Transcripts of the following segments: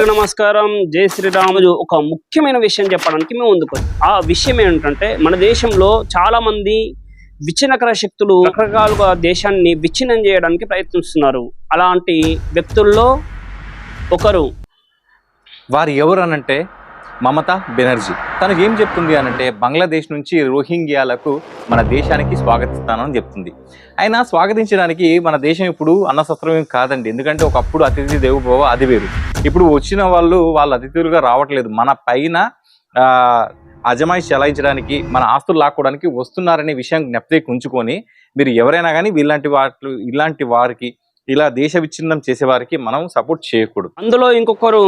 అందరికీ నమస్కారం. జై శ్రీరాములు ఒక ముఖ్యమైన విషయం చెప్పడానికి మేము ముందుకు ఆ విషయం ఏంటంటే మన దేశంలో చాలా మంది విచ్ఛిన్నకర శక్తులు రకరకాలుగా దేశాన్ని విచ్ఛిన్నం చేయడానికి ప్రయత్నిస్తున్నారు. అలాంటి వ్యక్తుల్లో ఒకరు. వారు ఎవరు అనంటే మమతా బెనర్జీ. తనకు ఏం చెప్తుంది అనంటే బంగ్లాదేశ్ నుంచి రోహింగ్యాలకు మన దేశానికి స్వాగతిస్తానని చెప్తుంది. అయినా స్వాగతించడానికి మన దేశం ఇప్పుడు అన్నశస్త్రం ఏం కాదండి. ఎందుకంటే ఒకప్పుడు అతిథి దేవుభవ అది వేరు. ఇప్పుడు వచ్చిన వాళ్ళు వాళ్ళు అతిథులుగా రావట్లేదు. మన పైన అజమాయి అజమాయిషి చెలాయించడానికి మన ఆస్తులు లాక్కోవడానికి వస్తున్నారనే విషయం జ్ఞప్తికి ఉంచుకొని మీరు ఎవరైనా కానీ ఇలాంటి వాటి ఇలాంటి వారికి ఇలా దేశ విచ్ఛిన్నం చేసే వారికి మనం సపోర్ట్ చేయకూడదు. అందులో ఇంకొకరు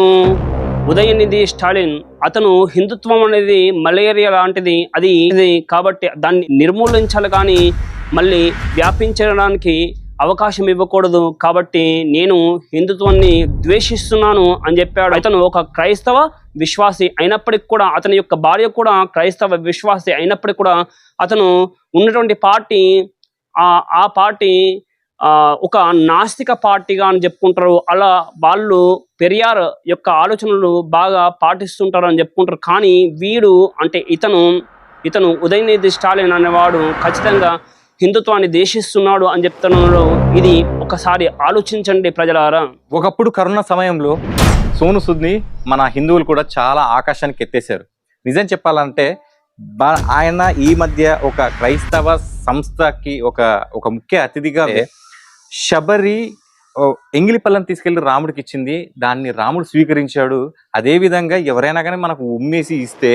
ఉదయనిధి స్టాలిన్ అతను హిందుత్వం అనేది మలేరియా లాంటిది అది ఇది కాబట్టి దాన్ని నిర్మూలించాలి కానీ మళ్ళీ వ్యాపించడానికి అవకాశం ఇవ్వకూడదు కాబట్టి నేను హిందుత్వాన్ని ద్వేషిస్తున్నాను అని చెప్పాడు. అతను ఒక క్రైస్తవ విశ్వాసి అయినప్పటికి కూడా అతని యొక్క భార్య కూడా క్రైస్తవ విశ్వాసి అయినప్పటికి కూడా అతను ఉన్నటువంటి పార్టీ ఆ పార్టీ ఒక నాస్తిక పార్టీగా అని చెప్పుకుంటారు. అలా వాళ్ళు పెరియార్ యొక్క ఆలోచనలు బాగా పాటిస్తుంటారు అని చెప్పుకుంటారు. కానీ వీడు అంటే ఇతను ఇతను ఉదయనిధి స్టాలిన్ అనేవాడు ఖచ్చితంగా హిందుత్వాన్ని దేశిస్తున్నాడు అని చెప్తున్నాడు. ఇది ఒకసారి ఆలోచించండి ప్రజలారా. ఒకప్పుడు కరోనా సమయంలో సోను సుద్ని మన హిందువులు కూడా చాలా ఆకాశానికి ఎత్తేసారు నిజం చెప్పాలంటే బా- ఆయన ఈ మధ్య ఒక క్రైస్తవ సంస్థకి ఒక ఒక ముఖ్య అతిథిగా శబరి ఓ, ఎంగిలిపల్లని తీసుకెళ్ళి రాముడికి ఇచ్చింది. దాన్ని రాముడు స్వీకరించాడు. అదే విధంగా ఎవరైనా కానీ మనకు ఉమ్మేసి ఇస్తే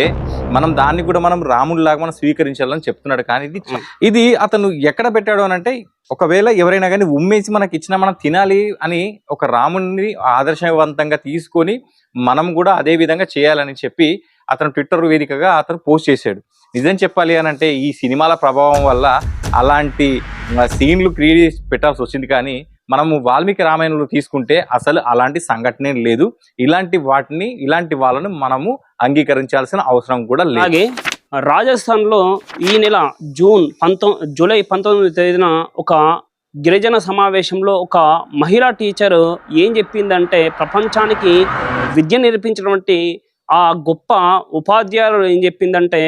మనం దాన్ని కూడా మనం రాముడిలాగా మనం స్వీకరించాలని చెప్తున్నాడు. కానీ ఇది ఇది అతను ఎక్కడ పెట్టాడు అని అంటే ఒకవేళ ఎవరైనా కానీ ఉమ్మేసి మనకి ఇచ్చినా మనం తినాలి అని ఒక రాముడిని ఆదర్శవంతంగా తీసుకొని మనం కూడా అదే విధంగా చేయాలని చెప్పి అతను ట్విట్టర్ వేదికగా అతను పోస్ట్ చేశాడు. నిజం చెప్పాలి అని అంటే ఈ సినిమాల ప్రభావం వల్ల అలాంటి సీన్లు క్రియేట్ చేసి పెట్టాల్సి వచ్చింది. కానీ మనము వాల్మీకి రామాయణంలో తీసుకుంటే అసలు అలాంటి సంఘటనే లేదు. ఇలాంటి వాటిని ఇలాంటి వాళ్ళను మనము అంగీకరించాల్సిన అవసరం కూడా లేదు. అలాగే రాజస్థాన్లో ఈ నెల జూన్ పంతొ జూలై పంతొమ్మిది తేదీన ఒక గిరిజన సమావేశంలో ఒక మహిళా టీచర్ ఏం చెప్పిందంటే ప్రపంచానికి విద్య నేర్పించినటువంటి ఆ గొప్ప ఉపాధ్యాయులు ఏం చెప్పిందంటే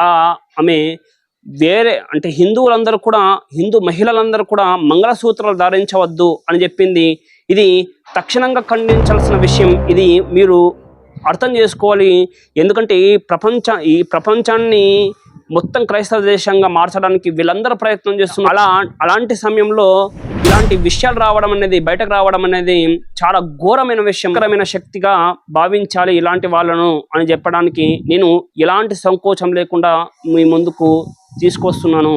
ఆ ఆమె వేరే అంటే హిందువులందరూ కూడా హిందూ మహిళలందరూ కూడా మంగళసూత్రాలు ధరించవద్దు అని చెప్పింది. ఇది తక్షణంగా ఖండించాల్సిన విషయం. ఇది మీరు అర్థం చేసుకోవాలి. ఎందుకంటే ఈ ప్రపంచ ఈ ప్రపంచాన్ని మొత్తం క్రైస్తవ దేశంగా మార్చడానికి వీళ్ళందరూ ప్రయత్నం చేస్తున్నారు. అలా అలాంటి సమయంలో ఇలాంటి విషయాలు రావడం అనేది బయటకు రావడం అనేది చాలా ఘోరమైన విషయం. శక్తిగా భావించాలి ఇలాంటి వాళ్ళను అని చెప్పడానికి నేను ఎలాంటి సంకోచం లేకుండా మీ ముందుకు తీసుకొస్తున్నాను.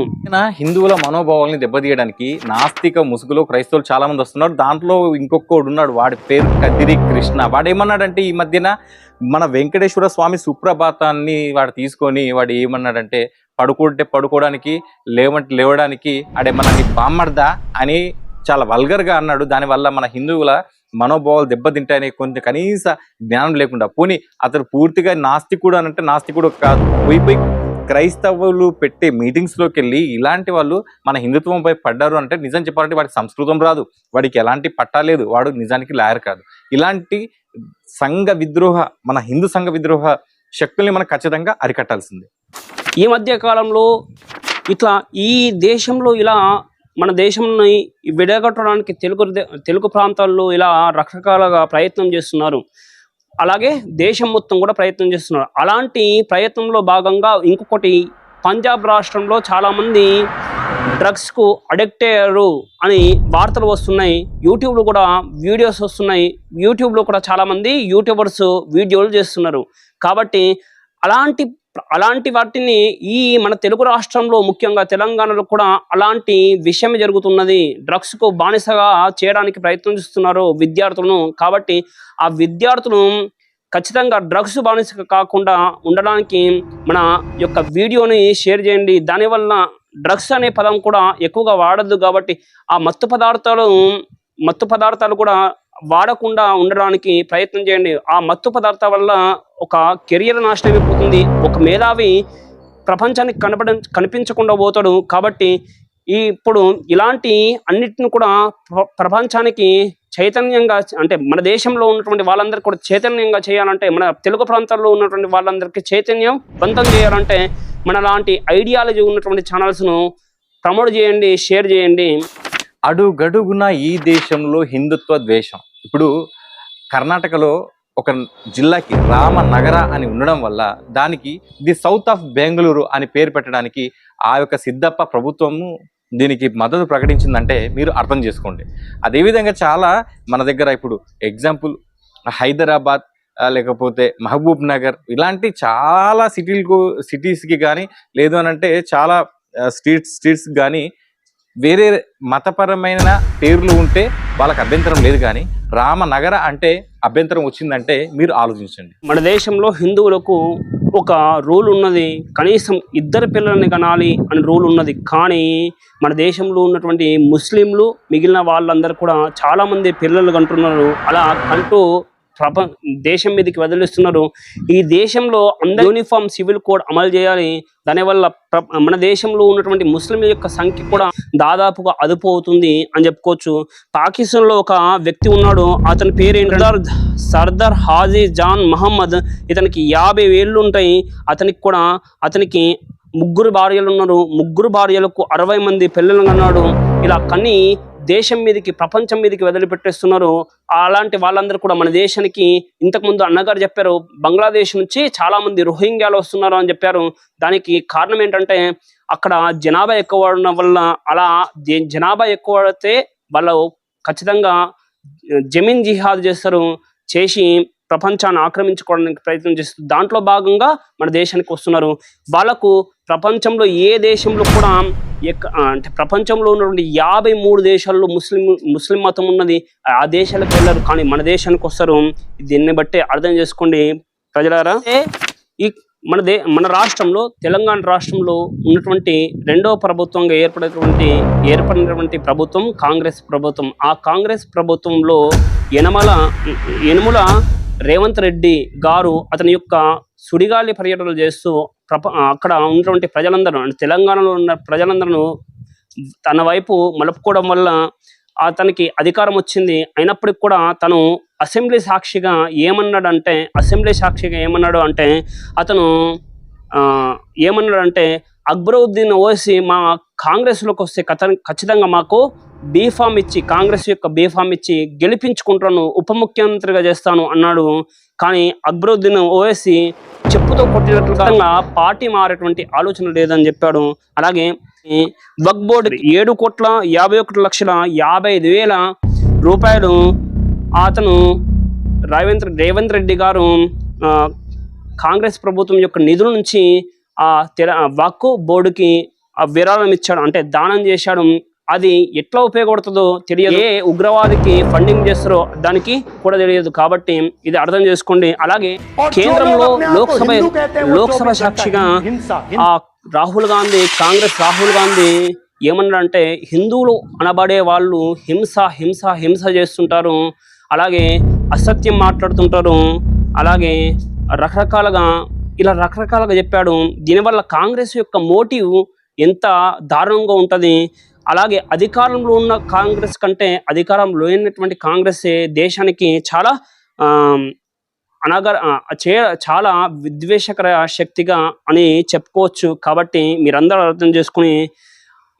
హిందువుల మనోభావాల్ని దెబ్బతీయడానికి నాస్తిక ముసుగులో క్రైస్తవులు చాలా మంది వస్తున్నారు. దాంట్లో ఇంకొకడు ఉన్నాడు వాడి పేరు కదిరి కృష్ణ. వాడు ఏమన్నాడంటే ఈ మధ్యన మన వెంకటేశ్వర స్వామి సుప్రభాతాన్ని వాడు తీసుకొని వాడు ఏమన్నాడంటే పడుకుంటే పడుకోవడానికి లేవంటే లేవడానికి ఆడేమన్నా నీ బామ్మర్దా అని చాలా వల్గర్గా అన్నాడు. దానివల్ల మన హిందువుల మనోభావాలు దెబ్బతింటాయని కొంచెం కనీస జ్ఞానం లేకుండా. పోనీ అతను పూర్తిగా నాస్తికుడు అని అంటే నాస్తికుడు కాదు. పోయిపోయి పోయి క్రైస్తవులు పెట్టే మీటింగ్స్లోకి వెళ్ళి ఇలాంటి వాళ్ళు మన హిందుత్వంపై పడ్డారు అంటే నిజం చెప్పాలంటే వాడికి సంస్కృతం రాదు. వాడికి ఎలాంటి పట్టాలేదు వాడు నిజానికి లాయర్ కాదు. ఇలాంటి సంఘ విద్రోహ మన హిందూ సంఘ విద్రోహ శక్తుల్ని మనం ఖచ్చితంగా అరికట్టాల్సిందే. ఈ మధ్య కాలంలో ఇట్లా ఈ దేశంలో ఇలా మన దేశంని విడగొట్టడానికి తెలుగు తెలుగు ప్రాంతాల్లో ఇలా రకరకాలుగా ప్రయత్నం చేస్తున్నారు. అలాగే దేశం మొత్తం కూడా ప్రయత్నం చేస్తున్నారు. అలాంటి ప్రయత్నంలో భాగంగా ఇంకొకటి పంజాబ్ రాష్ట్రంలో చాలామంది డ్రగ్స్కు అడిక్ట్ అయ్యారు అని వార్తలు వస్తున్నాయి. యూట్యూబ్లో కూడా వీడియోస్ వస్తున్నాయి. యూట్యూబ్లో కూడా చాలామంది యూట్యూబర్స్ వీడియోలు చేస్తున్నారు. కాబట్టి అలాంటి అలాంటి వాటిని ఈ మన తెలుగు రాష్ట్రంలో ముఖ్యంగా తెలంగాణలో కూడా అలాంటి విషయం జరుగుతున్నది. డ్రగ్స్కు బానిసగా చేయడానికి ప్రయత్నం చేస్తున్నారు విద్యార్థులను. కాబట్టి ఆ విద్యార్థులు ఖచ్చితంగా డ్రగ్స్ బానిస కాకుండా ఉండడానికి మన యొక్క వీడియోని షేర్ చేయండి. దానివల్ల డ్రగ్స్ అనే పదం కూడా ఎక్కువగా వాడద్దు కాబట్టి ఆ మత్తు పదార్థాలు మత్తు పదార్థాలు కూడా వాడకుండా ఉండడానికి ప్రయత్నం చేయండి. ఆ మత్తు పదార్థాల వల్ల ఒక కెరియర్ నాశనం అయిపోతుంది. ఒక మేధావి ప్రపంచానికి కనపడ కనిపించకుండా పోతాడు. కాబట్టి ఈ ఇప్పుడు ఇలాంటి అన్నిటిని కూడా ప్ర- ప్రపంచానికి చైతన్యంగా అంటే మన దేశంలో ఉన్నటువంటి వాళ్ళందరికీ కూడా చైతన్యంగా చేయాలంటే మన తెలుగు ప్రాంతాల్లో ఉన్నటువంటి వాళ్ళందరికీ చైతన్యం బంధం చేయాలంటే మన లాంటి ఐడియాలజీ ఉన్నటువంటి ఛానల్స్ను ప్రమోట్ చేయండి షేర్ చేయండి. అడుగడుగున ఈ దేశంలో హిందుత్వ ద్వేషం. ఇప్పుడు కర్ణాటకలో ఒక జిల్లాకి రామనగర అని ఉండడం వల్ల దానికి ది సౌత్ ఆఫ్ బెంగళూరు అని పేరు పెట్టడానికి ఆ యొక్క సిద్ధప్ప ప్రభుత్వము దీనికి మద్దతు ప్రకటించిందంటే మీరు అర్థం చేసుకోండి. అదేవిధంగా చాలా మన దగ్గర ఇప్పుడు ఎగ్జాంపుల్ హైదరాబాద్ లేకపోతే మహబూబ్ నగర్ ఇలాంటి చాలా సిటీలకు సిటీస్కి కానీ లేదు అని అంటే చాలా స్ట్రీట్స్ స్ట్రీట్స్కి కానీ వేరే మతపరమైన పేర్లు ఉంటే వాళ్ళకి అభ్యంతరం లేదు కానీ రామనగర అంటే అభ్యంతరం వచ్చిందంటే మీరు ఆలోచించండి. మన దేశంలో హిందువులకు ఒక రూల్ ఉన్నది కనీసం ఇద్దరు పిల్లల్ని కనాలి అని రూల్ ఉన్నది. కానీ మన దేశంలో ఉన్నటువంటి ముస్లింలు మిగిలిన వాళ్ళందరూ కూడా చాలామంది పిల్లలు కంటున్నారు. అలా అంటూ ప్రప దేశం మీదకి వదిలిస్తున్నారు. ఈ దేశంలో అందరు యూనిఫామ్ సివిల్ కోడ్ అమలు చేయాలి. దానివల్ల ప్ర మన దేశంలో ఉన్నటువంటి ముస్లింల యొక్క సంఖ్య కూడా దాదాపుగా అదుపు అవుతుంది అని చెప్పుకోవచ్చు. పాకిస్తాన్లో ఒక వ్యక్తి ఉన్నాడు. అతని పేరు సర్దార్ సర్దార్ హాజీ జాన్ మహమ్మద్. ఇతనికి యాభై వేళ్ళు ఉంటాయి అతనికి కూడా అతనికి ముగ్గురు భార్యలు ఉన్నారు ముగ్గురు భార్యలకు అరవై మంది పిల్లలు అన్నాడు ఇలా కని దేశం మీదకి ప్రపంచం మీదకి వదిలిపెట్టేస్తున్నారు. అలాంటి వాళ్ళందరూ కూడా మన దేశానికి ఇంతకుముందు అన్నగారు చెప్పారు బంగ్లాదేశ్ నుంచి చాలా మంది రోహింగ్యాలు వస్తున్నారు అని చెప్పారు. దానికి కారణం ఏంటంటే అక్కడ జనాభా ఎక్కువ ఉండడం వల్ల అలా జనాభా ఎక్కువ పడితే వాళ్ళు ఖచ్చితంగా జమీన్ జిహాద్ చేస్తారు చేసి ప్రపంచాన్ని ఆక్రమించుకోవడానికి ప్రయత్నం చేస్తారు దాంట్లో భాగంగా మన దేశానికి వస్తున్నారు. వాళ్ళకు ప్రపంచంలో ఏ దేశంలో కూడా అంటే ప్రపంచంలో ఉన్నటువంటి యాభై మూడు దేశాల్లో ముస్లిం ముస్లిం మతం ఉన్నది. ఆ దేశాలకు వెళ్ళరు కానీ మన దేశానికి వస్తారు. దీన్ని బట్టి అర్థం చేసుకోండి. ప్రజలారా ఈ మన దే మన రాష్ట్రంలో తెలంగాణ రాష్ట్రంలో ఉన్నటువంటి రెండవ ప్రభుత్వంగా ఏర్పడినటువంటి ఏర్పడినటువంటి ప్రభుత్వం కాంగ్రెస్ ప్రభుత్వం. ఆ కాంగ్రెస్ ప్రభుత్వంలో యనమల యనుమల రేవంత్ రెడ్డి గారు అతని యొక్క సుడిగాలి పర్యటనలు చేస్తూ ప్రప అక్కడ ఉన్నటువంటి ప్రజలందరూ అంటే తెలంగాణలో ఉన్న ప్రజలందరూ తన వైపు మలుపుకోవడం వల్ల అతనికి అధికారం వచ్చింది. అయినప్పటికి కూడా తను అసెంబ్లీ సాక్షిగా ఏమన్నాడంటే అసెంబ్లీ సాక్షిగా ఏమన్నాడు అంటే అతను ఏమన్నాడు ఏమన్నాడంటే అక్బరుద్దీన్ ఓసి మా కాంగ్రెస్లోకి వస్తే కథ ఖచ్చితంగా మాకు బీఫామ్ ఇచ్చి కాంగ్రెస్ యొక్క బీఫామ్ ఇచ్చి గెలిపించుకుంటాను ఉప ముఖ్యమంత్రిగా చేస్తాను అన్నాడు. కానీ అక్బరుద్దీన్ ఓవైసీ చెప్పుతో కొట్టినట్లుగా పార్టీ మారేటువంటి ఆలోచన లేదని చెప్పాడు. అలాగే వక్ బోర్డు ఏడు కోట్ల యాభై ఒకటి లక్షల యాభై ఐదు వేల రూపాయలు అతను రేవంత్ రేవంత్ రెడ్డి గారు కాంగ్రెస్ ప్రభుత్వం యొక్క నిధుల నుంచి ఆ తెల వక్కు బోర్డుకి ఆ విరాళం ఇచ్చాడు. అంటే దానం చేశాడు. అది ఎట్లా ఉపయోగపడుతుందో తెలియదు. ఏ ఉగ్రవాదికి ఫండింగ్ చేస్తారో దానికి కూడా తెలియదు. కాబట్టి ఇది అర్థం చేసుకోండి. అలాగే కేంద్రంలో లోక్సభ లోక్సభ సాక్షిగా ఆ రాహుల్ గాంధీ కాంగ్రెస్ రాహుల్ గాంధీ ఏమన్నాడంటే హిందువులు అనబడే వాళ్ళు హింస హింస హింస చేస్తుంటారు. అలాగే అసత్యం మాట్లాడుతుంటారు. అలాగే రకరకాలుగా ఇలా రకరకాలుగా చెప్పాడు. దీనివల్ల కాంగ్రెస్ యొక్క మోటివ్ ఎంత దారుణంగా ఉంటుంది? అలాగే అధికారంలో ఉన్న కాంగ్రెస్ కంటే అధికారంలో లేనటువంటి కాంగ్రెస్ దేశానికి చాలా అనగర చే చాలా విద్వేషకర శక్తిగా అని చెప్పుకోవచ్చు. కాబట్టి మీరందరూ అర్థం చేసుకుని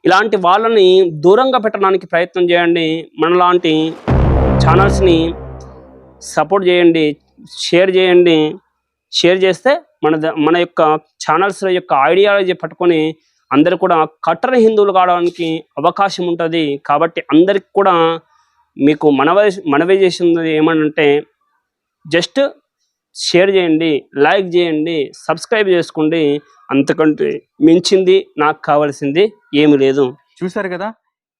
ఇలాంటి వాళ్ళని దూరంగా పెట్టడానికి ప్రయత్నం చేయండి. మనలాంటి ఛానల్స్ని సపోర్ట్ చేయండి షేర్ చేయండి. షేర్ చేస్తే మన ద- మన యొక్క ఛానల్స్ యొక్క ఐడియాలజీ పట్టుకొని అందరు కూడా కట్టర హిందువులు కావడానికి అవకాశం ఉంటుంది. కాబట్టి అందరికి కూడా మీకు మనవే మనవి చేసింది ఏమనంటే జస్ట్ షేర్ చేయండి లైక్ చేయండి సబ్స్క్రైబ్ చేసుకోండి. అంతకంటే మించింది నాకు కావాల్సింది ఏమీ లేదు. చూశారు కదా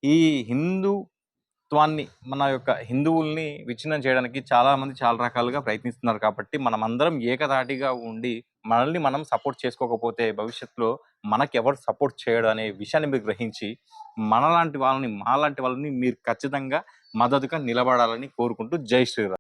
ఈ హిందుత్వాన్ని మన యొక్క హిందువుల్ని విచ్ఛిన్నం చేయడానికి చాలామంది చాలా రకాలుగా ప్రయత్నిస్తున్నారు. కాబట్టి మనం అందరం ఏకతాటిగా ఉండి మనల్ని మనం సపోర్ట్ చేసుకోకపోతే భవిష్యత్తులో మనకి ఎవరు సపోర్ట్ చేయడు అనే విషయాన్ని మీరు గ్రహించి మనలాంటి వాళ్ళని మాలాంటి వాళ్ళని మీరు ఖచ్చితంగా మద్దతుగా నిలబడాలని కోరుకుంటూ జై శ్రీరామ్.